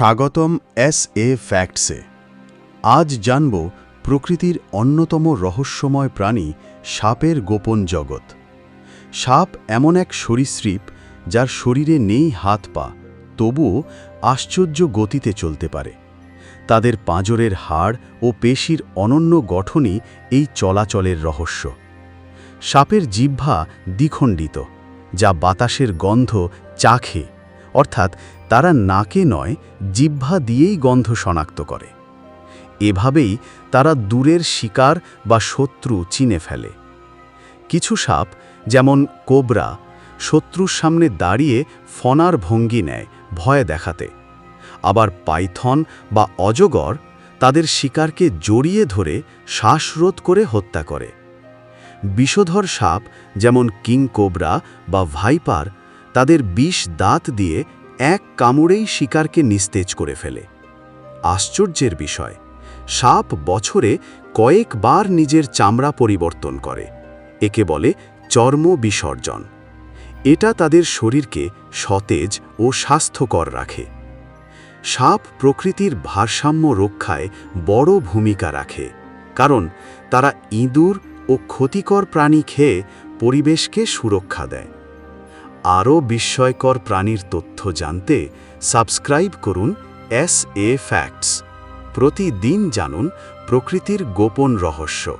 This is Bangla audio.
স্বাগতম এস এ ফ্যাক্টসে। আজ জানব প্রকৃতির অন্যতম রহস্যময় প্রাণী সাপের গোপন জগৎ। সাপ এমন এক সরীসৃপ যার শরীরে নেই হাত পা, তবুও আশ্চর্য গতিতে চলতে পারে। তাদের পাঁজরের হাড় ও পেশির অনন্য গঠনই এই চলাচলের রহস্য। সাপের জিহ্বা দ্বিখণ্ডিত, যা বাতাসের গন্ধ চাখে। অর্থাৎ তারা নাকে নয়, জিহ্বা দিয়েই গন্ধ শনাক্ত করে। এভাবেই তারা দূরের শিকার বা শত্রু চিনে ফেলে। কিছু সাপ, যেমন কোবরা, শত্রুর সামনে দাঁড়িয়ে ফনার ভঙ্গি নেয় ভয় দেখাতে। আবার পাইথন বা অজগর তাদের শিকারকে জড়িয়ে ধরে শ্বাসরোধ করে হত্যা করে। বিষধর সাপ, যেমন কিং কোবরা বা ভাইপার তাদের বিষ দাঁত দিয়ে এক কামড়েই শিকারকে নিস্তেজ করে ফেলে। আশ্চর্যের বিষয়, সাপ বছরে কয়েকবার নিজের চামড়া পরিবর্তন করে, একে বলে চর্ম বিসর্জন। এটা তাদের শরীরকে সতেজ ও স্বাস্থ্যকর রাখে। সাপ প্রকৃতির ভারসাম্য রক্ষায় বড় ভূমিকা রাখে, কারণ তারা ইঁদুর ও ক্ষতিকর প্রাণী খেয়ে পরিবেশকে সুরক্ষা দেয়। আরও বিস্ময়কর প্রাণীর তথ্য জানতে সাবস্ক্রাইব করুন এস এ ফ্যাক্টস। প্রতিদিন জানুন প্রকৃতির গোপন রহস্য।